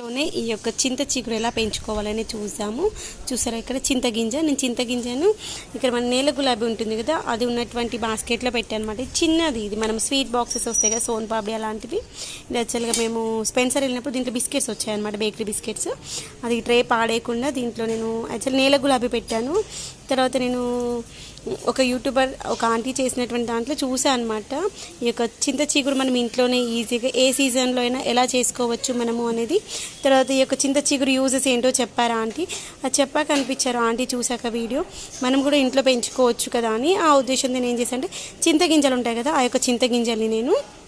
లోనే ఈ యొక్క చింత చిగురు ఎలా పెంచుకోవాలని చూసాము. చూసారా ఇక్కడ చింతగింజ నేను చింతగింజను ఇక్కడ మన నేల గులాబీ ఉంటుంది కదా అది ఉన్నటువంటి బాస్కెట్లో పెట్టాను అనమాట చిన్నది ఇది మనం స్వీట్ బాక్సెస్ వస్తాయి కదా సోన్ పాపడి అలాంటివి. ఇది యాక్చువల్గా మేము స్పెన్సర్ వెళ్ళినప్పుడు దీంట్లో బిస్కెట్స్ వచ్చాయన్నమాట బేకరీ బిస్కెట్స్. అది ట్రే పాడేయకుండా దీంట్లో నేను యాక్చువల్ నేల గులాబీ పెట్టాను. తర్వాత నేను ఒక యూట్యూబర్ ఒక ఆంటీ చేసినటువంటి దాంట్లో చూసా అనమాట ఈ యొక్క చింత చిగురు మనం ఇంట్లోనే ఈజీగా ఏ సీజన్లో అయినా ఎలా చేసుకోవచ్చు మనము అనేది. తర్వాత ఈ యొక్క చింత చిగురు యూజెస్ ఏంటో చెప్పారు ఆంటీ? అది చెప్పాక అనిపించారు ఆంటీ చూశాక వీడియో. మనం కూడా ఇంట్లో పెంచుకోవచ్చు కదా అని. ఆ ఉద్దేశంతో నేను ఏం చేశాను అంటే చింతగింజలు ఉంటాయి కదా ఆ యొక్క చింతగింజల్ని నేను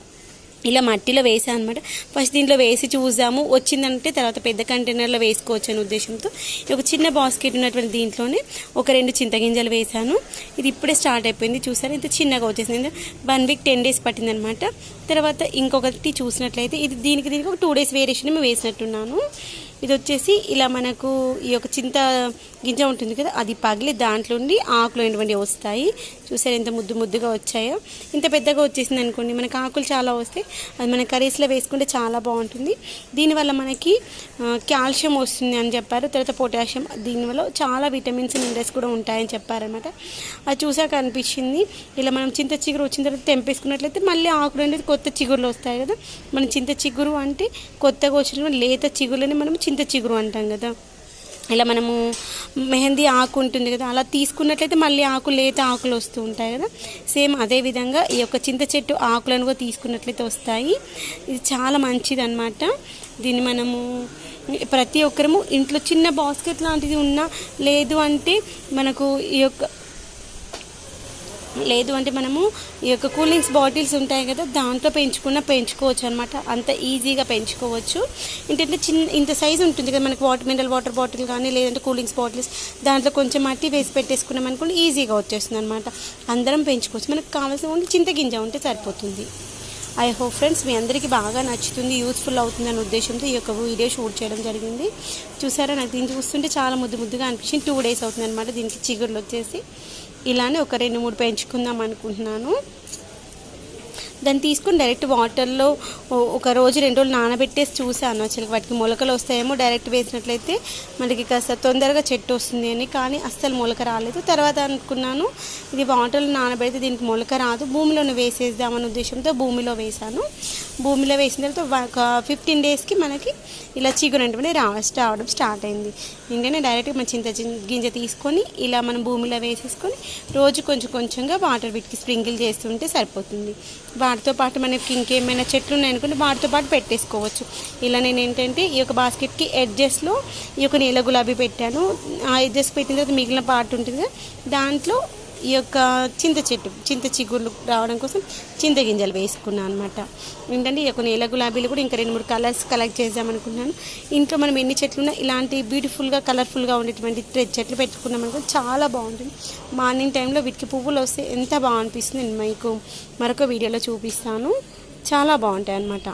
ఇలా మట్టిలో వేసాను అనమాట ఫస్ట్ దీంట్లో వేసి చూసాము. వచ్చిందంటే తర్వాత పెద్ద కంటైనర్లో వేసుకోవచ్చు అనే ఉద్దేశంతో ఒక చిన్న బాస్కెట్ ఉన్నటువంటి దీంట్లోనే ఒక రెండు చింతగింజలు వేసాను ఇది ఇప్పుడే స్టార్ట్ అయిపోయింది. చూసారు? ఇంత చిన్నగా వచ్చేసింది. వన్ వీక్ టెన్ డేస్ పట్టిందనమాట తర్వాత ఇంకొకటి చూసినట్లయితే ఇది దీనికి దీనికి ఒక టూ డేస్ వేరియేషన్ మేము వేసినట్టున్నాను. ఇది వచ్చేసి ఇలా మనకు ఈ యొక్క చింత గింజ ఉంటుంది కదా అది పగిలి దాంట్లో ఉండి ఆకులు అనేటువంటి వస్తాయి. చూసారు ఎంత ముద్దు ముద్దుగా వచ్చాయో? ఇంత పెద్దగా వచ్చేసింది అనుకోండి మనకు ఆకులు చాలా వస్తాయి. అది మన కర్రీస్లో వేసుకుంటే చాలా బాగుంటుంది. దీనివల్ల మనకి కాల్షియం వస్తుంది అని చెప్పారు. తర్వాత పొటాషియం దీనివల్ల చాలా విటమిన్స్ మినరల్స్ కూడా ఉంటాయని చెప్పారనమాట అది చూసాక అనిపించింది. ఇలా మనం చింత చిగురు వచ్చిన తర్వాత తెంపేసుకున్నట్లయితే మళ్ళీ ఆకులు అనేది కొత్త చిగురులు వస్తాయి కదా. మనం చింత చిగురు అంటే కొత్తగా వచ్చిన లేత చిగురులని మనం చింత చిగురు అంటాం కదా. ఇలా మనము మెహందీ ఆకు ఉంటుంది కదా అలా తీసుకున్నట్లయితే మళ్ళీ ఆకు లేత ఆకులు వస్తూ ఉంటాయి కదా. సేమ్ అదే విధంగా ఈ యొక్క చింత చెట్టు ఆకులను కూడా తీసుకున్నట్లయితే వస్తాయి. ఇది చాలా మంచిది అనమాట దీన్ని మనము ప్రతి ఒక్కరము ఇంట్లో చిన్న బాస్కెట్ లాంటిది ఉన్నా లేదు అంటే మనకు ఈ యొక్క లేదు అంటే మనము ఈ యొక్క కూలింగ్స్ బాటిల్స్ ఉంటాయి కదా దాంట్లో పెంచుకున్న పెంచుకోవచ్చు అనమాట అంత ఈజీగా పెంచుకోవచ్చు. ఏంటంటే చిన్న ఇంత సైజు ఉంటుంది కదా మనకి వాటర్ మినరల్ వాటర్ బాటిల్ కానీ లేదంటే కూలింగ్స్ బాటిల్స్ దాంట్లో కొంచెం మట్టి వేసి పెట్టేసుకున్నాం అనుకోండి ఈజీగా వచ్చేస్తుంది అనమాట అందరం పెంచుకోవచ్చు. మనకు కావాల్సిన ఓన్లీ చింతగింజ ఉంటే సరిపోతుంది. ఐ హోప్ ఫ్రెండ్స్ మీ అందరికీ బాగా నచ్చుతుంది యూస్ఫుల్ అవుతుంది అనే ఉద్దేశంతో ఈ యొక్క వీడియో షూట్ చేయడం జరిగింది. చూసారా నాకు దీన్ని చూస్తుంటే చాలా ముద్దు ముద్దుగా అనిపించింది. టూ డేస్ అవుతుంది అనమాట దీనికి చిగురులు వచ్చేసి. ఇలానే ఒక రెండు మూడు పెంచుకుందాం అనుకుంటున్నాను. దాన్ని తీసుకుని డైరెక్ట్ వాటర్లో ఒక రోజు రెండు రోజులు నానబెట్టేసి చూసాను అసలు వాటికి మొలకలు వస్తాయేమో డైరెక్ట్ వేసినట్లయితే మనకి కాస్త తొందరగా చెట్టు వస్తుంది అని. కానీ అస్సలు మొలక రాలేదు. తర్వాత అనుకున్నాను ఇది వాటర్లో నానబెడితే దీనికి మొలక రాదు. భూమిలోనే వేసేద్దామనే ఉద్దేశంతో భూమిలో వేసాను భూమిలో వేసిన తర్వాత ఒక ఫిఫ్టీన్ డేస్కి మనకి ఇలా చిగురు అంటే రా రావడం స్టార్ట్ అయింది. ఇంకనే డైరెక్ట్గా మన చింత గింజ తీసుకొని ఇలా మనం భూమిలో వేసేసుకొని రోజు కొంచెం కొంచెంగా వాటర్ వీటికి స్ప్రింకిల్ చేస్తుంటే సరిపోతుంది. వాటితో పాటు మనకి ఇంకేమైనా చెట్లు ఉన్నాయనుకుంటే వాటితో పాటు పెట్టేసుకోవచ్చు. ఇలా నేను ఏంటంటే ఈ యొక్క బాస్కెట్కి ఎడ్జెస్లో ఈ యొక్క నీల గులాబీ పెట్టాను. ఆ ఎడ్జెస్ పెట్టిన తర్వాత మిగిలిన పార్ట్ ఉంటుంది దాంట్లో ఈ యొక్క చింత చెట్టు చింత చిగుర్లు రావడం కోసం చింత గింజలు వేసుకున్నాను అనమాట ఏంటంటే ఈ యొక్క నేల గులాబీలు కూడా ఇంకా రెండు మూడు కలర్స్ కలెక్ట్ చేద్దామనుకున్నాను ఇంట్లో మనం ఎన్ని చెట్లు ఉన్నా ఇలాంటి బ్యూటిఫుల్గా కలర్ఫుల్గా ఉండేటువంటి చెట్లు పెట్టుకున్నాం అనుకో చాలా బాగుంటుంది. మార్నింగ్ టైంలో వీటికి పువ్వులు వస్తే ఎంత బాగా అనిపిస్తుంది నేను మీకు మరొక వీడియోలో చూపిస్తాను. చాలా బాగుంటాయి అన్నమాట.